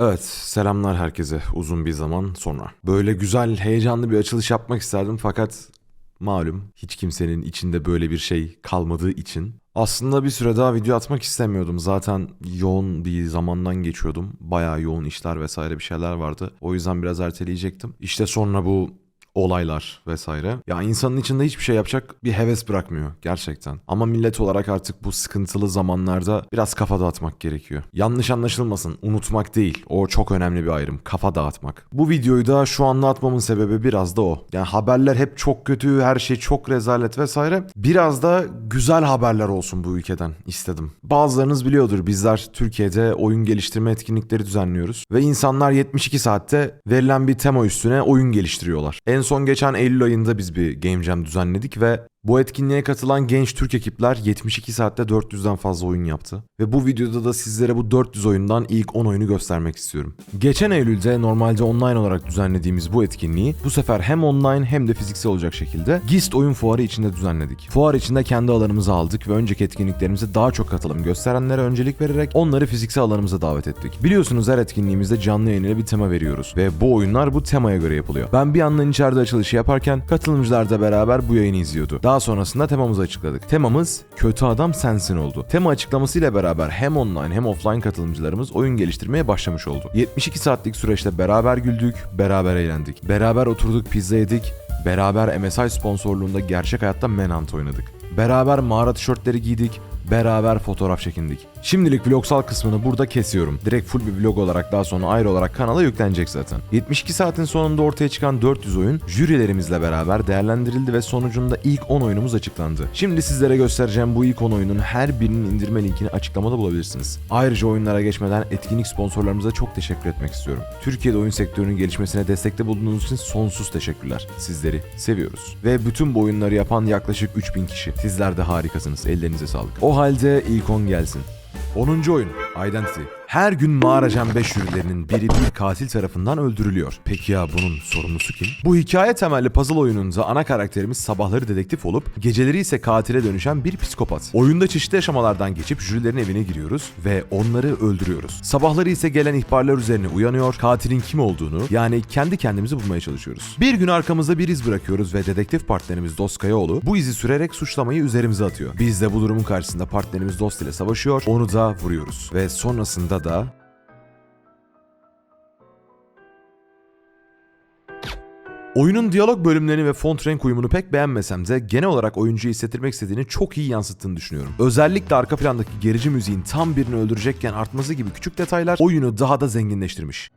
Evet, selamlar herkese uzun bir zaman sonra. Böyle güzel, heyecanlı bir açılış yapmak isterdim fakat malum hiç kimsenin içinde böyle bir şey kalmadığı için aslında bir süre daha video atmak istemiyordum. Zaten yoğun bir zamandan geçiyordum. Bayağı yoğun işler vesaire bir şeyler vardı. O yüzden biraz erteleyecektim. İşte sonra bu olaylar vesaire. Ya insanın içinde hiçbir şey yapacak bir heves bırakmıyor gerçekten. Ama millet olarak artık bu sıkıntılı zamanlarda biraz kafa dağıtmak gerekiyor. Yanlış anlaşılmasın, unutmak değil. O çok önemli bir ayrım. Kafa dağıtmak. Bu videoyu da şu anda atmamın sebebi biraz da o. Yani haberler hep çok kötü, her şey çok rezalet vesaire. Biraz da güzel haberler olsun bu ülkeden istedim. Bazılarınız biliyordur bizler Türkiye'de oyun geliştirme etkinlikleri düzenliyoruz. Ve insanlar 72 saatte verilen bir tema üstüne oyun geliştiriyorlar. En son geçen Eylül ayında biz bir Game Jam düzenledik ve bu etkinliğe katılan genç Türk ekipler 72 saatte 400'den fazla oyun yaptı. Ve bu videoda da sizlere bu 400 oyundan ilk 10 oyunu göstermek istiyorum. Geçen Eylül'de normalde online olarak düzenlediğimiz bu etkinliği bu sefer hem online hem de fiziksel olacak şekilde GIST oyun fuarı içinde düzenledik. Fuar içinde kendi alanımızı aldık ve önceki etkinliklerimize daha çok katılım gösterenlere öncelik vererek onları fiziksel alanımıza davet ettik. Biliyorsunuz her etkinliğimizde canlı yayın ile bir tema veriyoruz ve bu oyunlar bu temaya göre yapılıyor. Ben bir yandan içeride açılışı yaparken katılımcılar da beraber bu yayını izliyordu. Daha sonrasında temamızı açıkladık. Temamız kötü adam sensin oldu. Tema açıklamasıyla beraber hem online hem offline katılımcılarımız oyun geliştirmeye başlamış oldu. 72 saatlik süreçte beraber güldük, beraber eğlendik. Beraber oturduk pizza yedik, beraber MSI sponsorluğunda gerçek hayatta Manhunt oynadık. Beraber mağara tişörtleri giydik, beraber fotoğraf çekindik. Şimdilik vlogsal kısmını burada kesiyorum. Direkt full bir vlog olarak daha sonra ayrı olarak kanala yüklenecek zaten. 72 saatin sonunda ortaya çıkan 400 oyun jürilerimizle beraber değerlendirildi ve sonucunda ilk 10 oyunumuz açıklandı. Şimdi sizlere göstereceğim bu ilk 10 oyunun her birinin indirme linkini açıklamada bulabilirsiniz. Ayrıca oyunlara geçmeden etkinlik sponsorlarımıza çok teşekkür etmek istiyorum. Türkiye'de oyun sektörünün gelişmesine destekte bulunduğunuz için sonsuz teşekkürler. Sizleri seviyoruz. Ve bütün bu oyunları yapan yaklaşık 3000 kişi. Sizler de harikasınız. Ellerinize sağlık. O halde ilk 10 gelsin. 10. oyun Identity. Her gün Mağara Cem 5 jürilerinin biri bir katil tarafından öldürülüyor. Peki ya bunun sorumlusu kim? Bu hikaye temelli puzzle oyununda ana karakterimiz sabahları dedektif olup geceleri ise katile dönüşen bir psikopat. Oyunda çeşitli aşamalardan geçip jürilerin evine giriyoruz ve onları öldürüyoruz. Sabahları ise gelen ihbarlar üzerine uyanıyor, katilin kim olduğunu yani kendi kendimizi bulmaya çalışıyoruz. Bir gün arkamızda bir iz bırakıyoruz ve dedektif partnerimiz Dost Kayaoğlu bu izi sürerek suçlamayı üzerimize atıyor. Biz de bu durumun karşısında partnerimiz Dost ile savaşıyor, onu da vuruyoruz. Ve sonrasında da Oyunun diyalog bölümlerini ve font renk uyumunu pek beğenmesem de genel olarak oyuncuyu hissettirmek istediğini çok iyi yansıttığını düşünüyorum. Özellikle arka plandaki gerici müziğin tam birini öldürecekken artması gibi küçük detaylar oyunu daha da zenginleştirmiş.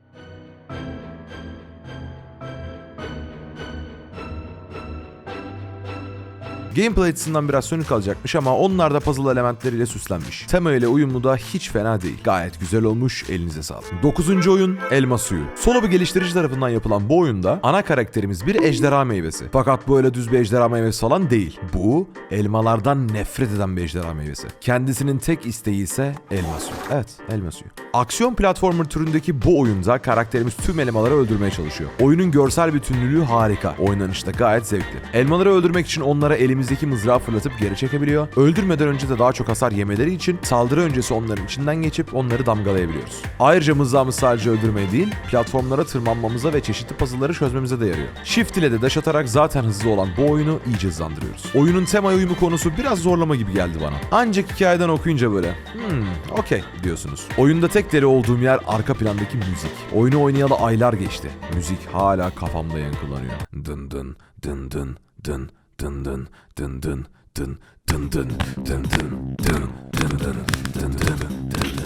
Gameplay açısından biraz sönük kalacakmış ama onlar da puzzle elementleriyle süslenmiş. Tema ile uyumlu da hiç fena değil. Gayet güzel olmuş, elinize sağlık. 9. oyun Elma Suyu. Solo bir geliştirici tarafından yapılan bu oyunda ana karakterimiz bir ejderha meyvesi. Fakat bu öyle düz bir ejderha meyvesi falan değil. Bu elmalardan nefret eden bir ejderha meyvesi. Kendisinin tek isteği ise elma suyu. Evet, elma suyu. Aksiyon platformer türündeki bu oyunda karakterimiz tüm elmaları öldürmeye çalışıyor. Oyunun görsel bütünlüğü harika. Oynanışta gayet zevkli. Elmaları öldürmek için onlara elimizdeki mızrağı fırlatıp geri çekebiliyor. Öldürmeden önce de daha çok hasar yemeleri için saldırı öncesi onların içinden geçip onları damgalayabiliyoruz. Ayrıca mızrağımız sadece öldürmeye değil, platformlara tırmanmamıza ve çeşitli puzzle'ları çözmemize de yarıyor. Shift ile de dash atarak zaten hızlı olan bu oyunu iyice hızlandırıyoruz. Oyunun tema uyumu konusu biraz zorlama gibi geldi bana. Ancak hikayeden okuyunca böyle hmm okey diyorsunuz. Oyunda tek deli olduğum yer arka plandaki müzik. Oyunu oynayalı aylar geçti. Müzik hala kafamda yankılanıyor. Dın dın dın dın dın dın dın dın dın dın dın dın dın dın dın dın dın dın dın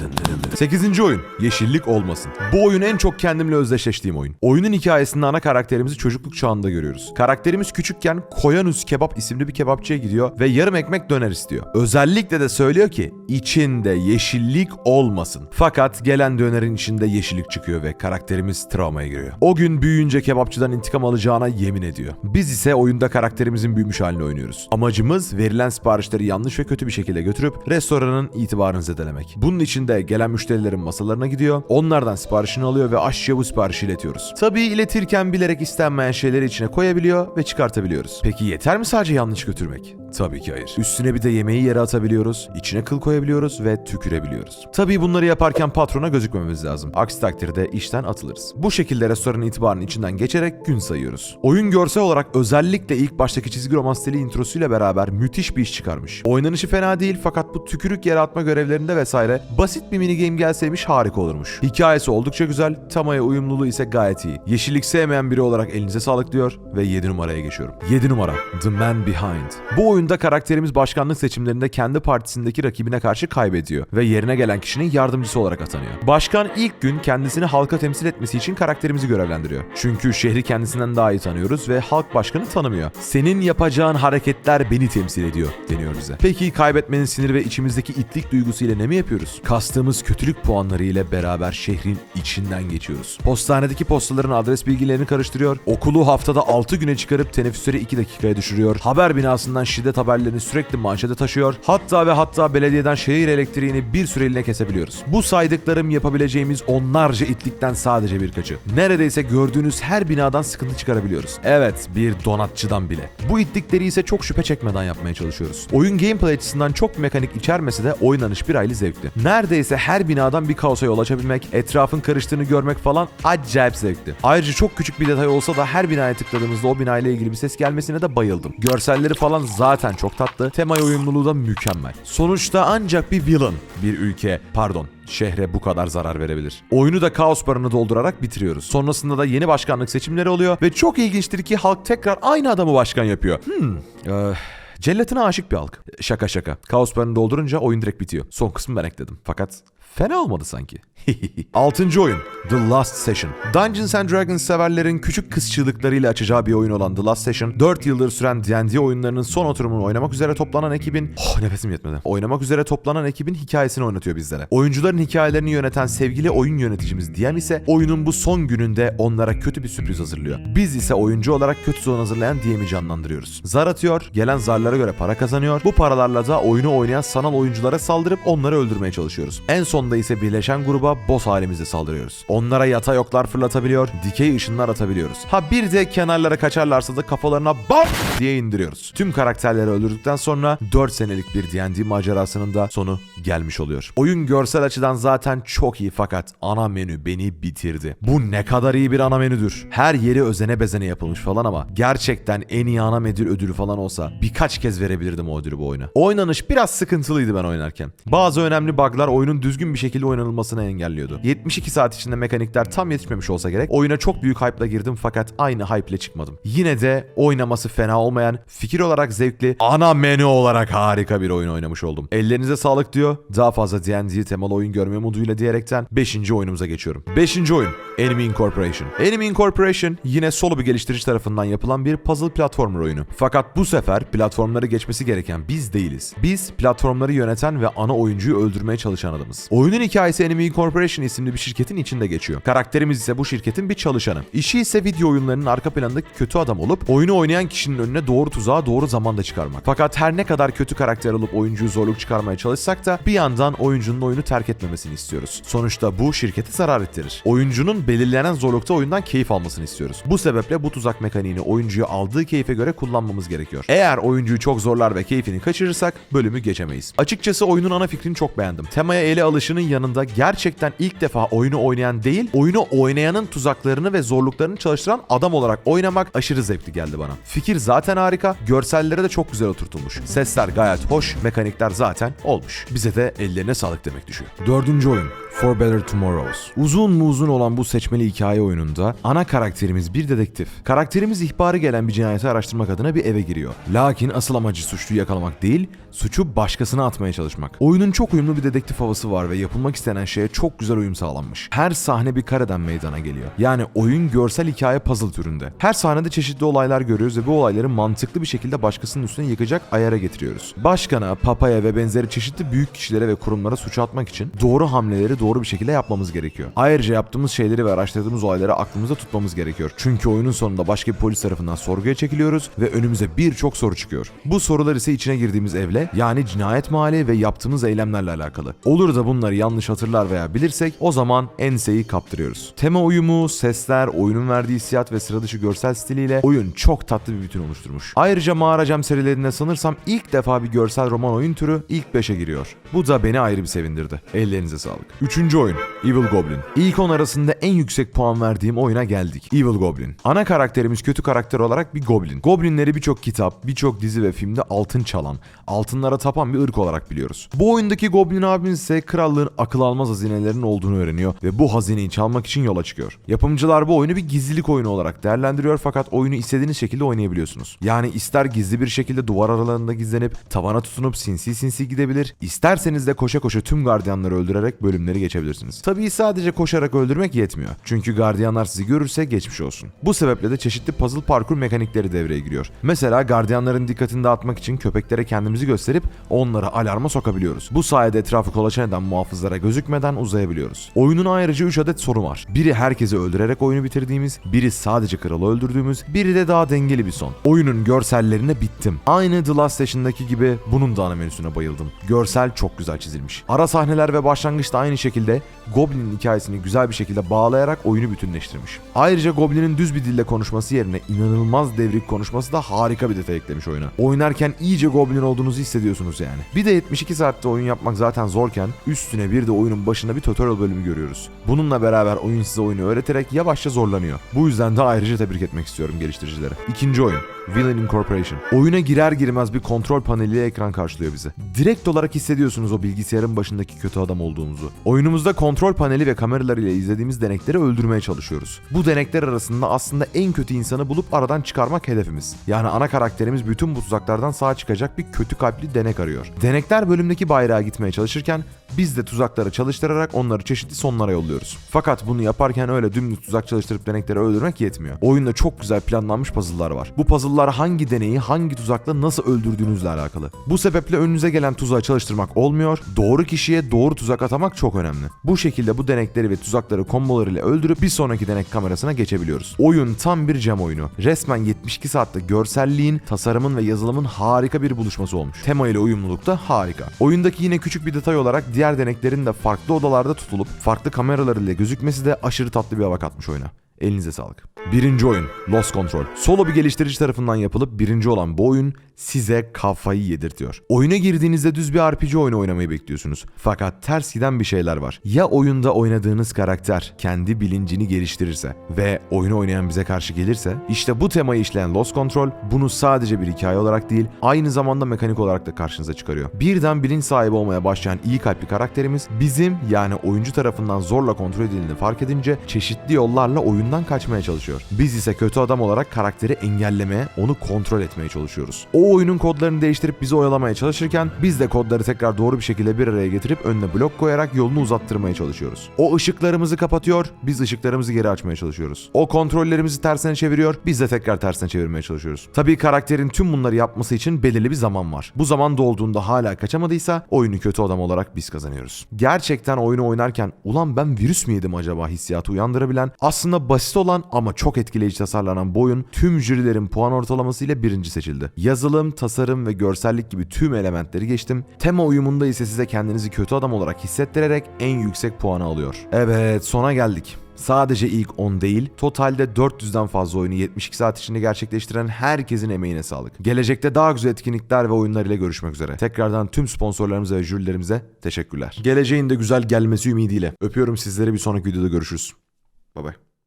8. oyun Yeşillik olmasın. Bu oyun en çok kendimle özdeşleştiğim oyun. Oyunun hikayesinde ana karakterimizi çocukluk çağında görüyoruz. Karakterimiz küçükken Koyanus Kebap isimli bir kebapçıya gidiyor ve yarım ekmek döner istiyor. Özellikle de söylüyor ki içinde yeşillik olmasın. Fakat gelen dönerin içinde yeşillik çıkıyor ve karakterimiz travmaya giriyor. O gün büyüyünce kebapçıdan intikam alacağına yemin ediyor. Biz ise oyunda karakterimizin büyümüş halini oynuyoruz. Amacımız verilen sipariş siparişleri yanlış ve kötü bir şekilde götürüp restoranın itibarını zedelemek. Bunun için de gelen müşterilerin masalarına gidiyor, onlardan siparişini alıyor ve aşçıya bu siparişi iletiyoruz. Tabii iletirken bilerek istenmeyen şeyleri içine koyabiliyor ve çıkartabiliyoruz. Peki yeter mi sadece yanlış götürmek? Tabii ki hayır. Üstüne bir de yemeği yere atabiliyoruz, içine kıl koyabiliyoruz ve tükürebiliyoruz. Tabii bunları yaparken patrona gözükmememiz lazım. Aksi takdirde işten atılırız. Bu şekilde restoranın itibarının içinden geçerek gün sayıyoruz. Oyun görsel olarak özellikle ilk baştaki çizgi roman stili introsuyla beraber müthiş bir iş çıkarmış. Oynanışı fena değil fakat bu tükürük yere atma görevlerinde vesaire basit bir mini game gelseymiş harika olurmuş. Hikayesi oldukça güzel, temaya uyumluluğu ise gayet iyi. Yeşillik sevmeyen biri olarak elinize sağlık diyor ve 7 numaraya geçiyorum. 7 numara The Man Behind. Bu oyunda karakterimiz başkanlık seçimlerinde kendi partisindeki rakibine karşı kaybediyor ve yerine gelen kişinin yardımcısı olarak atanıyor. Başkan ilk gün kendisini halka temsil etmesi için karakterimizi görevlendiriyor. Çünkü şehri kendisinden daha iyi tanıyoruz ve halk başkanı tanımıyor. Senin yapacağın hareketler beni temsil ediyor deniyor bize. Peki kaybetmenin sinir ve içimizdeki itlik duygusuyla ne mi yapıyoruz? Kastığımız kötülük puanları ile beraber şehrin içinden geçiyoruz. Postanedeki postaların adres bilgilerini karıştırıyor. Okulu haftada 6 güne çıkarıp teneffüsleri 2 dakikaya düşürüyor. Haber binasından şiddet haberlerini sürekli manşete taşıyor. Hatta ve hatta belediyeden şehir elektriğini bir süreliğine kesebiliyoruz. Bu saydıklarım yapabileceğimiz onlarca itlikten sadece birkaçı. Neredeyse gördüğünüz her binadan sıkıntı çıkarabiliyoruz. Evet bir donatçıdan bile. Bu itlikleri ise çok şüphe çekmeden yapmaya çalışıyoruz. Oyun gameplay açısından çok mekanik içermese de oynanış bir aylı zevkli. Neredeyse her binadan bir kaosa yol açabilmek, etrafın karıştığını görmek falan acayip zevkli. Ayrıca çok küçük bir detay olsa da her binaya tıkladığımızda o binayla ilgili bir ses gelmesine de bayıldım. Görselleri falan zaten çok tatlı, temaya uyumluluğu da mükemmel. Sonuçta ancak bir villain bir ülke, pardon şehre bu kadar zarar verebilir. Oyunu da kaos barını doldurarak bitiriyoruz. Sonrasında da yeni başkanlık seçimleri oluyor ve çok ilginçtir ki halk tekrar aynı adamı başkan yapıyor. Hmm. eh, Cellatına aşık bir halk. Şaka şaka. Kaos barını doldurunca oyun direkt bitiyor. Son kısmı ben ekledim. Fakat fena olmadı sanki. Altıncı oyun The Last Session. Dungeons and Dragons severlerin küçük kız çığlıklarıyla açacağı bir oyun olan The Last Session, 4 yıldır süren D&D oyunlarının son oturumunu oynamak üzere toplanan ekibin... Oh nefesim yetmedi. Oynamak üzere toplanan ekibin hikayesini oynatıyor bizlere. Oyuncuların hikayelerini yöneten sevgili oyun yöneticimiz DM ise oyunun bu son gününde onlara kötü bir sürpriz hazırlıyor. Biz ise oyuncu olarak kötü son hazırlayan DM'i canlandırıyoruz. Zar atıyor, gelen zarlara göre para kazanıyor. Bu paralarla da oyunu oynayan sanal oyunculara saldırıp onları öldürmeye çalışıyoruz. En sonunda ise birleşen gruba boss halimizde saldırıyoruz. Onlara yatay oklar fırlatabiliyor, dikey ışınlar atabiliyoruz. Ha bir de kenarlara kaçarlarsa da kafalarına BAM diye indiriyoruz. Tüm karakterleri öldürdükten sonra 4 senelik bir D&D macerasının da sonu gelmiş oluyor. Oyun görsel açıdan zaten çok iyi fakat ana menü beni bitirdi. Bu ne kadar iyi bir ana menüdür. Her yeri özene bezene yapılmış falan ama gerçekten en iyi ana menü ödülü falan olsa birkaç kez verebilirdim o ödülü bu oyuna. Oynanış biraz sıkıntılıydı ben oynarken. Bazı önemli bug'lar oyunun düzgün bir şekilde oynanılmasını engelliyordu. 72 saat içinde mekanikler tam yetişmemiş olsa gerek oyuna çok büyük hype'la girdim fakat aynı hype ile çıkmadım. Yine de oynaması fena olmayan, fikir olarak zevkli, ana menü olarak harika bir oyun oynamış oldum. Ellerinize sağlık diyor. Daha fazla D&D temalı oyun görme umuduyla diyerekten 5. oyunumuza geçiyorum. 5. oyun Enemy Incorporation. Enemy Incorporation yine solo bir geliştirici tarafından yapılan bir puzzle platformer oyunu. Fakat bu sefer platformları geçmesi gereken biz değiliz. Biz platformları yöneten ve ana oyuncuyu öldürmeye çalışan adamız. Oyunun hikayesi Enemy Incorporation isimli bir şirketin içinde geçiyor. Karakterimiz ise bu şirketin bir çalışanı. İşi ise video oyunlarının arka planındaki kötü adam olup oyunu oynayan kişinin önüne doğru tuzağı doğru zamanda çıkarmak. Fakat her ne kadar kötü karakter olup oyuncuyu zorluk çıkarmaya çalışsak da bir yandan oyuncunun oyunu terk etmemesini istiyoruz. Sonuçta bu şirkete zarar ettirir. Oyuncunun belirlenen zorlukta oyundan keyif almasını istiyoruz. Bu sebeple bu tuzak mekaniğini oyuncuyu aldığı keyfe göre kullanmamız gerekiyor. Eğer oyuncuyu çok zorlar ve keyfini kaçırırsak bölümü geçemeyiz. Açıkçası oyunun ana fikrini çok beğendim. Temaya ele alışının yanında gerçekten ilk defa oyunu oynayan değil, oyunu oynayanın tuzaklarını ve zorluklarını çalıştıran adam olarak oynamak aşırı zevkli geldi bana. Fikir zaten harika, görsellere de çok güzel oturtulmuş. Sesler gayet hoş, mekanikler zaten olmuş. Bize de ellerine sağlık demek düşüyor. Dördüncü oyun. For Better Tomorrows. Uzun mu uzun olan bu seçmeli hikaye oyununda ana karakterimiz bir dedektif. Karakterimiz ihbarı gelen bir cinayeti araştırmak adına bir eve giriyor. Lakin asıl amacı suçluyu yakalamak değil, suçu başkasına atmaya çalışmak. Oyunun çok uyumlu bir dedektif havası var ve yapılmak istenen şeye çok güzel uyum sağlanmış. Her sahne bir kareden meydana geliyor. Yani oyun görsel hikaye puzzle türünde. Her sahnede çeşitli olaylar görüyoruz ve bu olayları mantıklı bir şekilde başkasının üstüne yıkacak ayara getiriyoruz. Başkana, papaya ve benzeri çeşitli büyük kişilere ve kurumlara suç atmak için doğru hamleleri doğru bir şekilde yapmamız gerekiyor. Ayrıca yaptığımız şeyleri ve araştırdığımız olayları aklımızda tutmamız gerekiyor. Çünkü oyunun sonunda başka bir polis tarafından sorguya çekiliyoruz ve önümüze birçok soru çıkıyor. Bu sorular ise içine girdiğimiz evle yani cinayet mahalli ve yaptığımız eylemlerle alakalı. Olur da bunları yanlış hatırlar veya bilirsek o zaman enseyi kaptırıyoruz. Tema uyumu, sesler, oyunun verdiği hissiyat ve sıra dışı görsel stiliyle oyun çok tatlı bir bütün oluşturmuş. Ayrıca Mağara Cam serilerinde sanırsam ilk defa bir görsel roman oyun türü ilk 5'e giriyor. Bu da beni ayrı bir sevindirdi. Ellerinize sağlık. Üçüncü oyun Evil Goblin. İlk 10 arasında en yüksek puan verdiğim oyuna geldik. Evil Goblin. Ana karakterimiz kötü karakter olarak bir goblin. Goblinleri birçok kitap, birçok dizi ve filmde altın çalan, altınlara tapan bir ırk olarak biliyoruz. Bu oyundaki goblin abimiz ise krallığın akıl almaz hazinelerinin olduğunu öğreniyor ve bu hazineyi çalmak için yola çıkıyor. Yapımcılar bu oyunu bir gizlilik oyunu olarak değerlendiriyor fakat oyunu istediğiniz şekilde oynayabiliyorsunuz. Yani ister gizli bir şekilde duvar aralarında gizlenip tavana tutunup sinsi sinsi gidebilir, isterseniz de koşa koşa tüm gardiyanları öldürerek bölümleri geçebilirsiniz. Tabii sadece koşarak öldürmek yetmiyor. Çünkü gardiyanlar sizi görürse geçmiş olsun. Bu sebeple de çeşitli puzzle parkur mekanikleri devreye giriyor. Mesela gardiyanların dikkatini dağıtmak için köpeklere kendimizi gösterip onları alarma sokabiliyoruz. Bu sayede etrafı kolaçan eden muhafızlara gözükmeden uzayabiliyoruz. Oyunun ayrıca 3 adet sorunu var. Biri herkesi öldürerek oyunu bitirdiğimiz, biri sadece kralı öldürdüğümüz, biri de daha dengeli bir son. Oyunun görsellerine bittim. Aynı The Last Station'daki gibi bunun da ana menüsüne bayıldım. Görsel çok güzel çizilmiş. Ara sahneler ve başlangıçta aynı şekilde Goblin'in hikayesini güzel bir şekilde bağlayarak oyunu bütünleştirmiş. Ayrıca Goblin'in düz bir dille konuşması yerine inanılmaz devrik konuşması da harika bir detay eklemiş oyuna. Oynarken iyice Goblin olduğunuzu hissediyorsunuz yani. Bir de 72 saatte oyun yapmak zaten zorken üstüne bir de oyunun başında bir tutorial bölümü görüyoruz. Bununla beraber oyun size oyunu öğreterek yavaşça zorlanıyor. Bu yüzden de ayrıca tebrik etmek istiyorum geliştiricileri. İkinci oyun. Villain Incorporation. Oyuna girer girmez bir kontrol paneliyle ekran karşılıyor bizi. Direkt olarak hissediyorsunuz o bilgisayarın başındaki kötü adam olduğumuzu. Oyunumuzda kontrol paneli ve kameralar ile izlediğimiz denekleri öldürmeye çalışıyoruz. Bu denekler arasında aslında en kötü insanı bulup aradan çıkarmak hedefimiz. Yani ana karakterimiz bütün bu tuzaklardan sağ çıkacak bir kötü kalpli denek arıyor. Denekler bölümdeki bayrağa gitmeye çalışırken biz de tuzakları çalıştırarak onları çeşitli sonlara yolluyoruz. Fakat bunu yaparken öyle dümdüz tuzak çalıştırıp denekleri öldürmek yetmiyor. Oyunda çok güzel planlanmış puzzle'lar var. Bu puzzle'lar hangi deneyi hangi tuzakla nasıl öldürdüğünüzle alakalı. Bu sebeple önünüze gelen tuzağı çalıştırmak olmuyor. Doğru kişiye doğru tuzak atamak çok önemli. Bu şekilde bu denekleri ve tuzakları kombolarıyla öldürüp bir sonraki denek kamerasına geçebiliyoruz. Oyun tam bir cam oyunu. Resmen 72 saatte görselliğin, tasarımın ve yazılımın harika bir buluşması olmuş. Tema ile uyumluluk da harika. Oyundaki yine küçük bir detay olarak diğer deneklerin de farklı odalarda tutulup farklı kameralar ile gözükmesi de aşırı tatlı bir hava katmış oyuna. Elinize sağlık. Birinci oyun Lost Control. Solo bir geliştirici tarafından yapılıp birinci olan bu oyun size kafayı yedirtiyor. Oyuna girdiğinizde düz bir RPG oyunu oynamayı bekliyorsunuz. Fakat ters giden bir şeyler var. Ya oyunda oynadığınız karakter kendi bilincini geliştirirse ve oyunu oynayan bize karşı gelirse işte bu temayı işleyen Lost Control bunu sadece bir hikaye olarak değil aynı zamanda mekanik olarak da karşınıza çıkarıyor. Birden bilinç sahibi olmaya başlayan iyi kalpli karakterimiz bizim yani oyuncu tarafından zorla kontrol edildiğini fark edince çeşitli yollarla oyundan kaçmaya çalışıyor. Biz ise kötü adam olarak karakteri engellemeye, onu kontrol etmeye çalışıyoruz. O oyunun kodlarını değiştirip bizi oyalamaya çalışırken biz de kodları tekrar doğru bir şekilde bir araya getirip önüne blok koyarak yolunu uzattırmaya çalışıyoruz. O ışıklarımızı kapatıyor, biz ışıklarımızı geri açmaya çalışıyoruz. O kontrollerimizi tersine çeviriyor, biz de tekrar tersine çevirmeye çalışıyoruz. Tabii karakterin tüm bunları yapması için belirli bir zaman var. Bu zaman dolduğunda hala kaçamadıysa oyunu kötü adam olarak biz kazanıyoruz. Gerçekten oyunu oynarken ulan ben virüs mü yedim acaba hissiyatı uyandırabilen aslında basit olan ama çok etkileyici tasarlanan bu oyun tüm jürilerin puan ortalaması ile birinci seçildi. Yazılım, tasarım ve görsellik gibi tüm elementleri geçtim. Tema uyumunda ise size kendinizi kötü adam olarak hissettirerek en yüksek puanı alıyor. Evet sona geldik. Sadece ilk 10 değil, totalde 400'den fazla oyunu 72 saat içinde gerçekleştiren herkesin emeğine sağlık. Gelecekte daha güzel etkinlikler ve oyunlar ile görüşmek üzere. Tekrardan tüm sponsorlarımıza ve jürilerimize teşekkürler. Geleceğin de güzel gelmesi ümidiyle. Öpüyorum sizleri bir sonraki videoda görüşürüz. Bay bay.